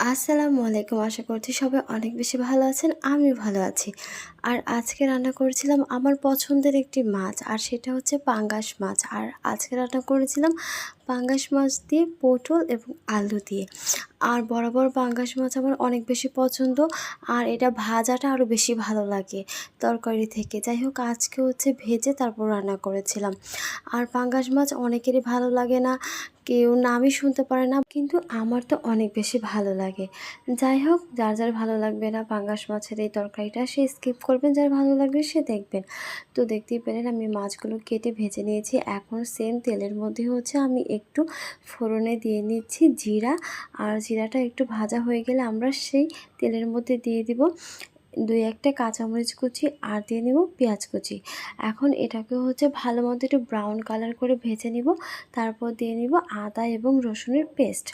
আসসালামু আলাইকুম। আশা করছি সবাই অনেক বেশি ভালো আছেন আমি ভালো আছি। আর আজকে রান্না করেছিলাম আমার পছন্দের একটি মাছ, আর সেটা হচ্ছে পাঙ্গাস মাছ। আর আজকে রান্না করেছিলাম পাঙ্গাস মাছ দিয়ে পটল এবং আলু দিয়ে। আর বরাবর পাঙ্গাস মাছ আমার অনেক বেশি পছন্দ, আর এটা ভাজাটা আরও বেশি ভালো লাগে তরকারি থেকে। যাই হোক, আজকে হচ্ছে ভেজে তারপর রান্না করেছিলাম। আর পাঙ্গাস মাছ অনেকেরই ভালো লাগে না কেউ নামই শুনতে পারে না, কিন্তু আমার তো অনেক বেশি ভালো লাগে। যাই হোক, যার যার ভালো লাগবে না, পাঙ্গাস মাছের এই তরকারিটা সে স্কিপ করবেন, যার ভালো লাগবে সে দেখবেন। তো দেখতেই পেলেন আমি মাছগুলো কেটে ভেজে নিয়েছি, এখন সেম তেলের মধ্যে হচ্ছে আমি একটু ফোড়নে দিয়ে নিচ্ছি জিরা, আর জিরাটা একটু ভাজা হয়ে গেলে আমরা সেই তেলের মধ্যে দিয়ে দিব দুই একটা কাঁচামরিচ কুচি আর দিয়ে নিব পেঁয়াজ কুচি। এখন এটাকে হচ্ছে ভালো মতো একটু ব্রাউন কালার করে ভেজে নিব, তারপর দিয়ে নিব আদা এবং রসুনের পেস্ট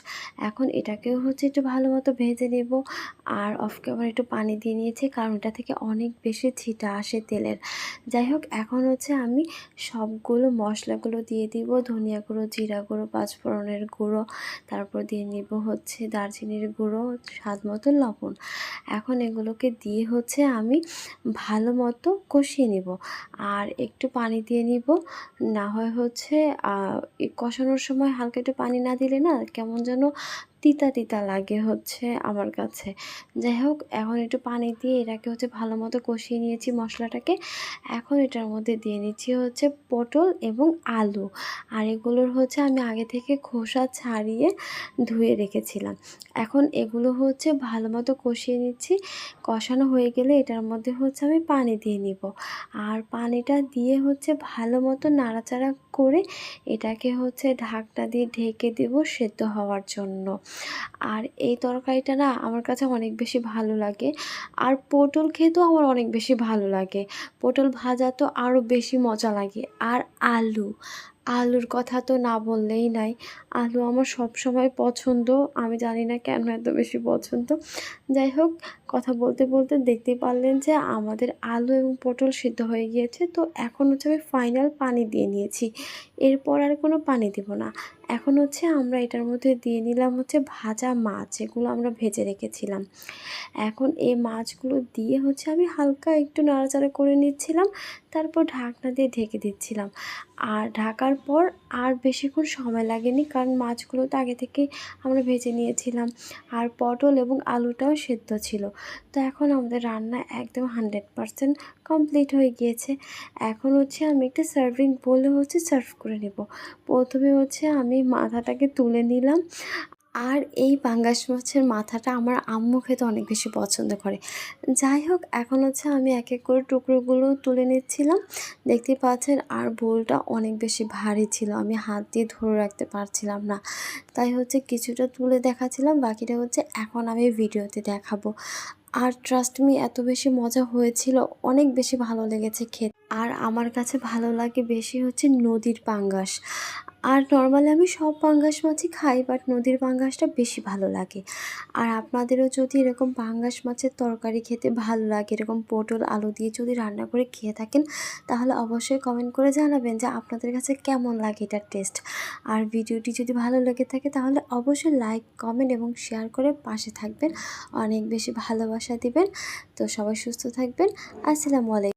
এখন এটাকেও হচ্ছে একটু ভালো মতো ভেজে নেব আর অফ ক্যামেরা একটু পানি দিয়ে নিয়েছি, কারণ এটা থেকে অনেক বেশি ছিটা আসে তেলের। যাই হোক, এখন হচ্ছে আমি সবগুলো মশলাগুলো দিয়ে দিব, ধনিয়া গুঁড়ো, জিরা গুঁড়ো, পাঁচফোড়নের গুঁড়ো, তারপর দিয়ে নিব হচ্ছে দারচিনির গুঁড়ো, স্বাদ মতো লবণ। এখন এগুলোকে দিয়ে হচ্ছে আমি ভালো মতো কষিয়ে নিব। আর একটু পানি দিয়ে নিব। না হয় হচ্ছে কষানোর সময় হালকা একটু পানি না দিলে না কেমন যেন তিতা তিতা লাগে হচ্ছে আমার কাছে। যাই হোক, এখন একটু পানি দিয়ে এটাকে হচ্ছে ভালো মতো কষিয়ে নিয়েছি মশলাটাকে। এখন এটার মধ্যে দিয়ে নিচ্ছি হচ্ছে পটল এবং আলু। আর এগুলোর হচ্ছে আমি আগে থেকে খোসা ছাড়িয়ে ধুয়ে রেখেছিলাম। এখন এগুলো হচ্ছে ভালো মতো কষিয়ে নিচ্ছি। কষানো হয়ে গেলে এটার মধ্যে হচ্ছে আমি পানি দিয়ে নিব। আর পানিটা দিয়ে হচ্ছে ভালো মতো নাড়াচাড়া করে এটাকে হচ্ছে ঢাকনা দিয়ে ঢেকে দেব সেদ্ধ হওয়ার জন্য। আর এই তরকারিটা না আমার কাছে অনেক বেশি ভালো লাগে। আর পটল খেতেও আমার অনেক বেশি ভালো লাগে। পটল ভাজা তো আরও বেশি মজা লাগে। আর আলু, আলুর কথা তো না বললেই নাই। আলু আমার সব সময় পছন্দ। আমি জানি না কেন এত বেশি পছন্দ। যাই হোক কথা বলতে বলতে দেখতে পারলেন যে আমাদের আলু এবং পটল সিদ্ধ হয়ে গিয়েছে। তো এখন হচ্ছে আমি ফাইনাল পানি দিয়ে নিয়েছি। এরপর আর কোনো পানি দেব না। এখন হচ্ছে আমরা এটার মধ্যে দিয়ে নিলাম হচ্ছে ভাজা মাছ এগুলো আমরা ভেজে রেখেছিলাম। এখন এই মাছগুলো দিয়ে হচ্ছে আমি হালকা একটু নাড়াচাড়া করে নিচ্ছিলাম, তারপর ঢাকনা দিয়ে ঢেকে দিচ্ছিলাম। আর ঢাকার পর আর বেশিক্ষণ সময় লাগেনি, কারণ মাছগুলো তো আগে থেকে আমরা ভেজে নিয়েছিলাম। আর পটল এবং আলুটাও সেদ্ধ ছিল। তো এখন আমাদের রান্না একদম হান্ড্রেড পারসেন্ট কমপ্লিট হয়ে গিয়েছে। এখন হচ্ছে আমি একটা সার্ভিং বলে হচ্ছে সার্ভ করে নেব। প্রথমে হচ্ছে আমি মাথাটাকে তুলে নিলাম। আর এই পাঙ্গাস মাছের মাথাটা আমার আম্মু খেতে অনেক বেশি পছন্দ করে। যাই হোক, এখন হচ্ছে আমি এক এক করে টুকরোগুলো তুলে নিচ্ছিলাম। দেখতে পাচ্ছেন, আর বোলটা অনেক বেশি ভারী ছিল, আমি হাত দিয়ে ধরে রাখতে পারছিলাম না। তাই হচ্ছে কিছুটা তুলে দেখাচ্ছিলাম, বাকিটা হচ্ছে এখন আমি ভিডিওতে দেখাবো। আর ট্রাস্ট মি এত বেশি মজা হয়েছিল, অনেক বেশি ভালো লেগেছে খেতে। আর আমার কাছে ভালো লাগে বেশি হচ্ছে নদীর পাঙ্গাস। আর নর্মালি আমি সব পাঙ্গাস মাছই খাই বাট নদীর পাঙ্গাসটা বেশি ভালো লাগে। আর আপনাদেরও যদি এরকম পাঙ্গাস মাছের তরকারি খেতে ভালো লাগে, এরকম পটল, আলু দিয়ে যদি রান্না করে খেয়ে থাকেন, তাহলে অবশ্যই কমেন্ট করে জানাবেন যে আপনাদের কাছে কেমন লাগে এটার টেস্ট আর ভিডিওটি যদি ভালো লেগে থাকে, তাহলে অবশ্যই লাইক কমেন্ট এবং শেয়ার করে পাশে থাকবেন। অনেক বেশি ভালোবাসা দিবেন। তো সবাই সুস্থ থাকবেন। আসসালামু আলাইকুম।